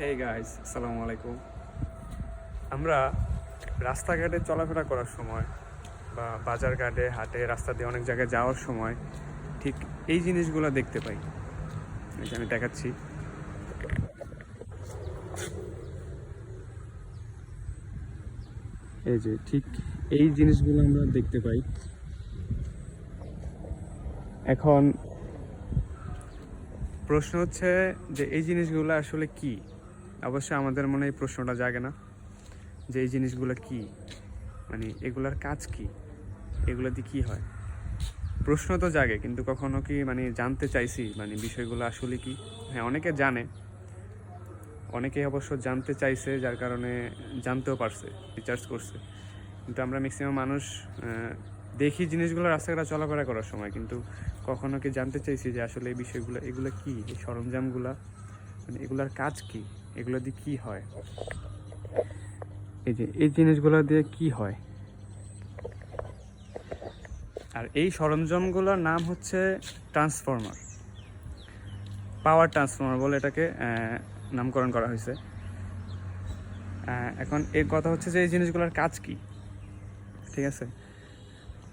Hey guys আসসালামু আলাইকুম আমরা রাস্তাঘাটে চলাফেরা করার সময় বা বাজার ঘাটে হাটে, রাস্তা দিয়ে অনেক জায়গায় যাওয়ার সময় ঠিক এই জিনিসগুলো দেখতে পাই। আমি দেখাচ্ছি। এই যে ঠিক এই জিনিসগুলো আমরা দেখতে পাই। এখন প্রশ্ন হচ্ছে যে এই জিনিসগুলো আসলে কি? অবশ্যই আমাদের মনে এই প্রশ্নটা জাগে না যে এই জিনিসগুলো কি? মানে এগুলার কাজ কি? এগুলো দিয়ে কি হয়? প্রশ্ন তো জাগে, কিন্তু কখনো কি মানে জানতে চাইছি মানে বিষয়গুলো আসলে কি? হ্যাঁ অনেকে জানে। অনেকে অবশ্য জানতে চাইছে, যার কারণে জানতেও পারছে রিচার্জ করছে। কিন্তু আমরা ম্যাক্সিমাম মানুষ দেখি জিনিসগুলো রাস্তাঘাটে চলাফেরা করার সময়, কিন্তু কখনো কি জানতে চাইছি যে আসলে এই বিষয়গুলো, এগুলো কি? এই সরঞ্জামগুলা মানে এগুলার কাজ কি? এগুলো দিয়ে কি হয়? এই যে, এই জিনিসগুলো দিয়ে কি হয়? আর এই সরঞ্জামগুলোর নাম হচ্ছে ট্রান্সফর্মার। পাওয়ার ট্রান্সফর্মার বলে এটাকে নামকরণ করা হয়েছে। এখন এর কথা হচ্ছে যে এই জিনিসগুলোর কাজ কি? ঠিক আছে?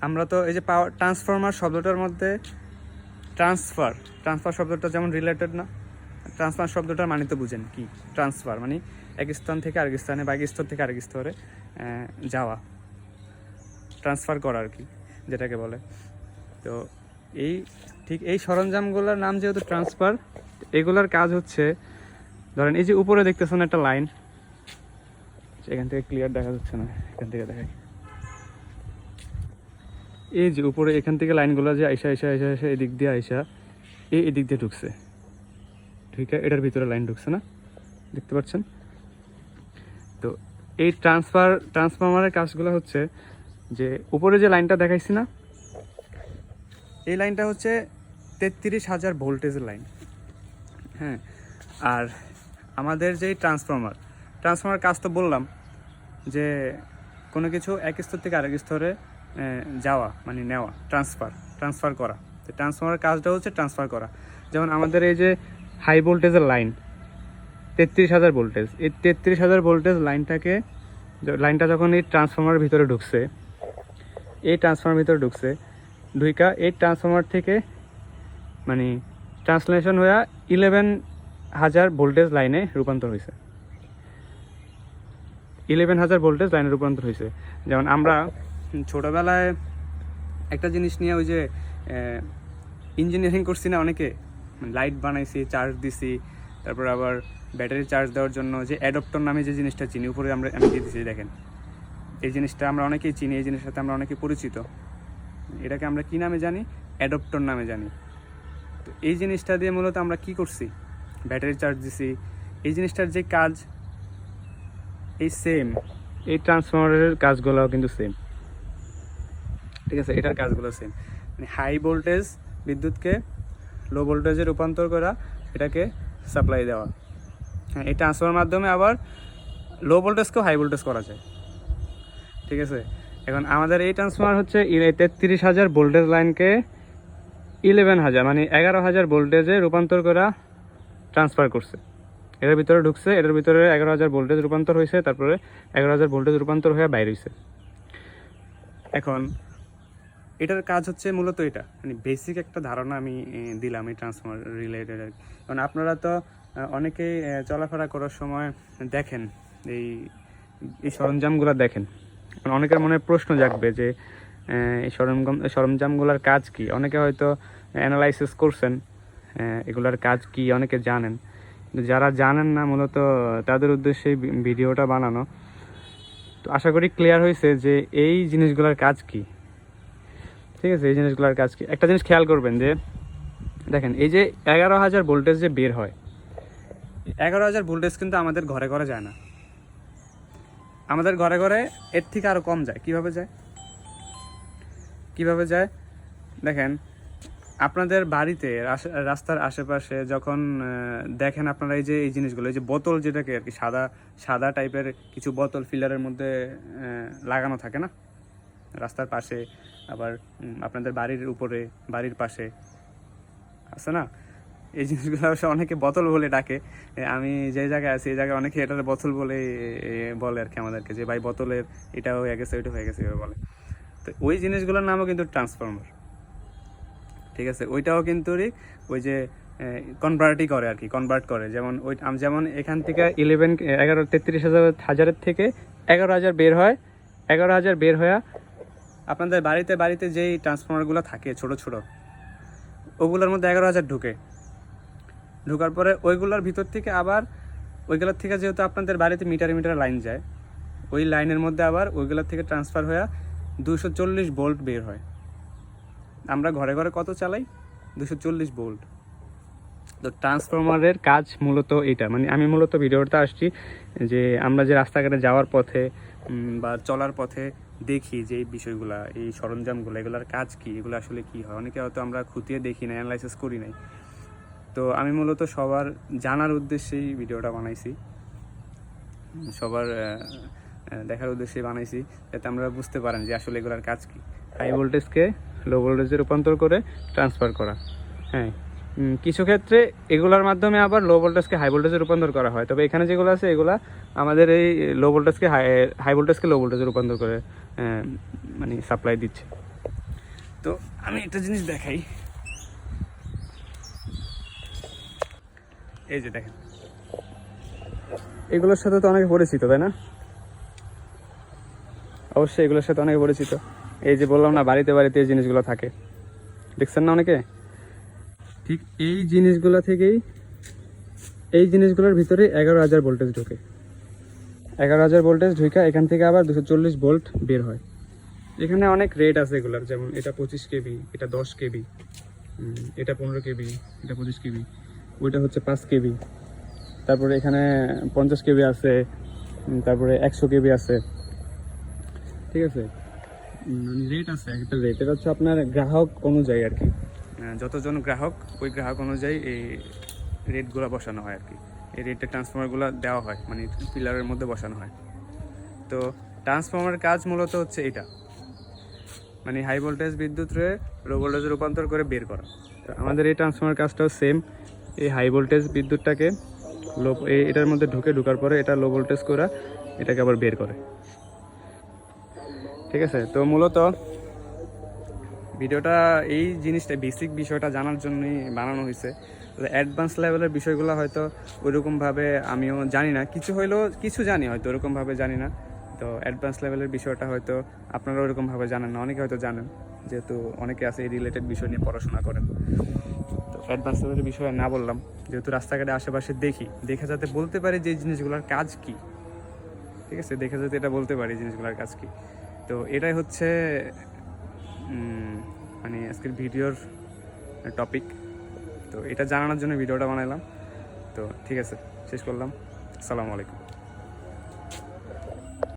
আমরা তো এই যে পাওয়ার, ট্রান্সফর্মার শব্দটার মধ্যে ট্রান্সফার ট্রান্সফার শব্দটা যেমন রিলেটেড না ট্রান্সফার শব্দটার মানে তো বুঝেন কি? ট্রান্সফার মানে এক স্থান থেকে আরেক স্থানে বা এক স্তর থেকে আরেক স্তরে যাওয়া। ট্রান্সফার করা আর কি, যেটাকে বলে। তো এই, ঠিক এই সরঞ্জামগুলোর নাম যেহেতু ট্রান্সফার, এগুলোর কাজ হচ্ছে, ধরেন এই যে উপরে দেখতেছেন একটা লাইন, এখান থেকে ক্লিয়ার দেখা যাচ্ছে না, এখান থেকে দেখাই। এই যে উপরে এখান থেকে লাইনগুলো যে আইসা আইসা আইসা আইসা এদিক দিয়ে আইসা, এই এদিক দিয়ে ঢুকছে। আছে এটার ভিতরে লাইন ঢুকছে না? দেখতে পাচ্ছেন? তো এই ট্রান্সফার, ট্রান্সফরমারের কাজগুলো হচ্ছে যে উপরে যে লাইনটা দেখাইছি না, এই লাইনটা হচ্ছে তেত্রিশ হাজার ভোল্টেজের লাইন। হ্যাঁ আর আমাদের যে ট্রান্সফর্মার ট্রান্সফর্মার কাজ তো বললাম যে কোনো কিছু এক স্তর থেকে আরেক স্তরে যাওয়া মানে নেওয়া, ট্রান্সফার ট্রান্সফার করা। তো ট্রান্সফর্মার কাজটা হচ্ছে ট্রান্সফার করা। যেমন আমাদের এই যে হাই ভোল্টেজের লাইন, তেত্রিশ হাজার ভোল্টেজ। এই তেত্রিশ হাজার ভোল্টেজ লাইনটাকে লাইনটা যখন এই ট্রান্সফর্মার ভিতরে ঢুকছে, এই ট্রান্সফর্মার ভিতরে ঢুকছে ঢুইকা এই ট্রান্সফর্মার থেকে মানে ট্রান্সলেশন হয়ে ইলেভেন হাজার ভোল্টেজ লাইনে রূপান্তর হয়েছে। ইলেভেন হাজার ভোল্টেজ লাইনে রূপান্তর হয়েছে। যেমন আমরা ছোটোবেলায় একটা জিনিস নিয়ে ওই যে ইঞ্জিনিয়ারিং করছি না অনেকে? লাইট বানাইছি চার্জ দিছি, তারপর আবার ব্যাটারি চার্জ দেওয়ার জন্য যে অ্যাডপ্টর নামে যে জিনিসটা চিনি, উপরে আমরা, আমি দিয়ে দিচ্ছি দেখেন। এই জিনিসটা আমরা অনেকেই চিনি, এই জিনিসের সাথে আমরা অনেকে পরিচিত। এটাকে আমরা কি নামে জানি? অ্যাডপ্টর নামে জানি। তো এই জিনিসটা দিয়ে মূলত আমরা কি করছি? ব্যাটারি চার্জ দিছি। এই জিনিসটার যে কাজ, এই সেম এই ট্রান্সফরমারের কাজগুলোও কিন্তু সেম ঠিক আছে? এটার কাজগুলো সেম মানে হাই ভোল্টেজ বিদ্যুৎকে লো ভোল্টেজে রূপান্তর করা, এটাকে সাপ্লাই দেওয়া। হ্যাঁ এই ট্রান্সফারের মাধ্যমে আবার লো ভোল্টেজকেও হাই ভোল্টেজ করা যায়। ঠিক আছে? এখন আমাদের এই ট্রান্সফরমার হচ্ছে তেত্রিশ হাজার ভোল্টেজ লাইনকে ইলেভেন হাজার মানে এগারো হাজার ভোল্টেজে রূপান্তর করা ট্রান্সফার করছে। এটার ভিতরে ঢুকছে এটার ভিতরে এগারো হাজার ভোল্টেজ রূপান্তর হয়েছে, তারপরে এগারো হাজার ভোল্টেজ রূপান্তর হয়ে বাইরে হয়েছে এখন এটার কাজ হচ্ছে মূলত এটা। মানে বেসিক একটা ধারণা আমি দিলাম এই ট্রান্সফর্মার রিলেটেড আর। কারণ আপনারা তো অনেকেই চলাফেরা করার সময় দেখেন, এই এই সরঞ্জামগুলো দেখেন। অনেকের মনে প্রশ্ন জাগবে যে এই সরঞ্জাম, সরঞ্জামগুলোর কাজ কি? অনেকে হয়তো অ্যানালাইসিস করছেন এগুলার কাজ কি? অনেকে জানেন। যারা জানেন না, মূলত তাদের উদ্দেশ্যে ভিডিওটা বানানো। তো আশা করি ক্লিয়ার হয়েছে যে এই জিনিসগুলোর কাজ কি? ঠিক আছে, এই জিনিসগুলোর কাজ কি একটা জিনিস খেয়াল করবেন যে, দেখেন, এই যে এগারো হাজার ভোল্টেজ যে বের হয়, এগারো হাজার ভোল্টেজ কিন্তু আমাদের ঘরে ঘরে যায় না। আমাদের ঘরে ঘরে এর থেকে আরও কম যায়। কীভাবে যায়? কীভাবে যায়? দেখেন, আপনাদের বাড়িতে রাস- রাস্তার আশেপাশে যখন দেখেন আপনারা এই যে, এই জিনিসগুলো, এই যে বোতল যেটাকে আর কি, সাদা সাদা টাইপের কিছু বোতল ফিলারের মধ্যে লাগানো থাকে না? রাস্তার পাশে, আবার আপনাদের বাড়ির উপরে, বাড়ির পাশে। আছে না? এই জিনিসগুলো অবশ্য অনেকে বোতল বলে ডাকে। আমি যে জায়গায় আছি, এই জায়গায় অনেকে এটার বোতল বলে বলে আর কি আমাদেরকে, যে ভাই বোতলের এটা হয়ে গেছে, ওইটা হয়ে গেছে, এভাবে বলে। তো ওই জিনিসগুলোর নামও কিন্তু ট্রান্সফর্মার। ঠিক আছে? ওইটাও কিন্তু ওই যে কনভার্টই করে আর কি কনভার্ট করে। যেমন ওই যেমন এখান থেকে ইলেভেন এগারো, তেত্রিশ হাজার, হাজারের থেকে এগারো হাজার বের হয়, এগারো হাজার বের হয়ে আপনাদের বাড়িতে বাড়িতে যেই ট্রান্সফর্মারগুলো থাকে ছোট ছোট, ওগুলোর মধ্যে এগারো হাজার ঢুকে। ঢোকার পরে ওইগুলোর ভিতর থেকে আবার, ওইগুলোর থেকে যেহেতু আপনাদের বাড়িতে মিটার মিটার লাইন যায়, ওই লাইনের মধ্যে আবার ওইগুলোর থেকে ট্রান্সফার হয়ে দুশো চল্লিশ ভোল্ট বের হয়। আমরা ঘরে ঘরে কত চালাই? দুশো চল্লিশ ভোল্ট। তো ট্রান্সফরমারের কাজ মূলত এটা মানে আমি মূলত ভিডিওটা আসছি যে আমরা যে রাস্তাঘাটে যাওয়ার পথে বা চলার পথে দেখি যে এই বিষয়গুলা, এই সরঞ্জামগুলো, এগুলোর কাজ কি, এগুলো আসলে কি হয়? অনেকে হয়তো আমরা খুঁটিয়ে দেখি না অ্যানালাইসিস করি নাই। তো আমি মূলত সবার জানার উদ্দেশ্যেই ভিডিওটা বানাইছি। সবার দেখার উদ্দেশ্যে বানাইছি, যাতে আমরা বুঝতে পারেন যে আসলে এগুলোর কাজ কি। হাই ভোল্টেজকে লো ভোল্টেজে রূপান্তর করে ট্রান্সফার করা। হ্যাঁ। কিছু ক্ষেত্রে এগুলোর মাধ্যমে আবার লো ভোল্টেজকে হাই ভোল্টেজে রূপান্তর করা হয়। তবে এখানে যেগুলো আছে, এগুলা আমাদের এই লো ভোল্টেজকে হাই হাই ভোল্টেজকে লো ভোল্টেজে রূপান্তর করে মানে সাপ্লাই দিচ্ছে। তো আমি একটা জিনিস দেখাই। এই যে দেখেন। এগুলোর সাথে তো অনেকে পরিচিত, তাই না? অবশ্যই এগুলোর সাথে অনেকে পরিচিত। এই যে বললাম না, বাড়িতে বাড়িতে এই জিনিসগুলো থাকে। দেখছেন না অনেকে? ঠিক এই জিনিসগুলো থেকেই এই জিনিসগুলোর ভিতরে এগারো হাজার ভোল্টেজ ঢোকে। এগারো হাজার ভোল্টেজ ঢুকে এখান থেকে আবার দুশো চল্লিশ ভোল্ট বের হয়। এখানে অনেক রেট আছে এগুলার, যেমন এটা পঁচিশ কেবি, এটা দশ কেবি এটা পনেরো কেবি, এটা পঁচিশ কেবি, ওইটা হচ্ছে পাঁচ কেবি। তারপরে এখানে পঞ্চাশ কেবি আছে তারপরে একশো কেবি আছে। ঠিক আছে? রেট আছে, একটা রেট এটা হচ্ছে আপনার গ্রাহক অনুযায়ী আর কি। যতজন গ্রাহক, ওই গ্রাহক অনুযায়ী এই রেটগুলো বসানো হয় আর কি এই রেটের ট্রান্সফর্মারগুলো দেওয়া হয় মানে পিলারের মধ্যে বসানো হয়। তো ট্রান্সফর্মার কাজ মূলত হচ্ছে এটা। মানে হাই ভোল্টেজ বিদ্যুৎ রে লো ভোল্টেজে রূপান্তর করে বের করা। তো আমাদের এই ট্রান্সফর্মার কাজটাও সেম এই হাই ভোল্টেজ বিদ্যুৎটাকে লো এটার মধ্যে ঢুকে ঢোকার পরে এটা লো ভোল্টেজ করা এটাকে আবার বের করে। ঠিক আছে? তো মূলত ভিডিওটা, এই জিনিসটা বেসিক বিষয়টা জানার জন্যই বানানো হয়েছে। অ্যাডভান্স লেভেলের বিষয়গুলো হয়তো ওইরকমভাবে আমিও জানি না। কিছু হইলেও কিছু জানি, হয়তো ওরকমভাবে জানি না। তো অ্যাডভান্স লেভেলের বিষয়টা হয়তো আপনারা ওরকমভাবে জানেন না, অনেকে হয়তো জানেন। যেহেতু অনেকে আছে এই রিলেটেড বিষয় নিয়ে পড়াশোনা করেন। তো অ্যাডভান্স লেভেলের বিষয়ে না বললাম। যেহেতু রাস্তাঘাটে আশেপাশে দেখি, দেখে যাতে বলতে পারি যে জিনিসগুলোর কাজ কি। ঠিক আছে? দেখে যাতে এটা বলতে পারি জিনিসগুলোর কাজ কি। তো এটাই হচ্ছে মানে আজকের ভিডিওর টপিক তো এটা জানানোর জন্য ভিডিওটা বানাইলাম। তো ঠিক আছে, শেষ করলাম। আসসালামু আলাইকুম।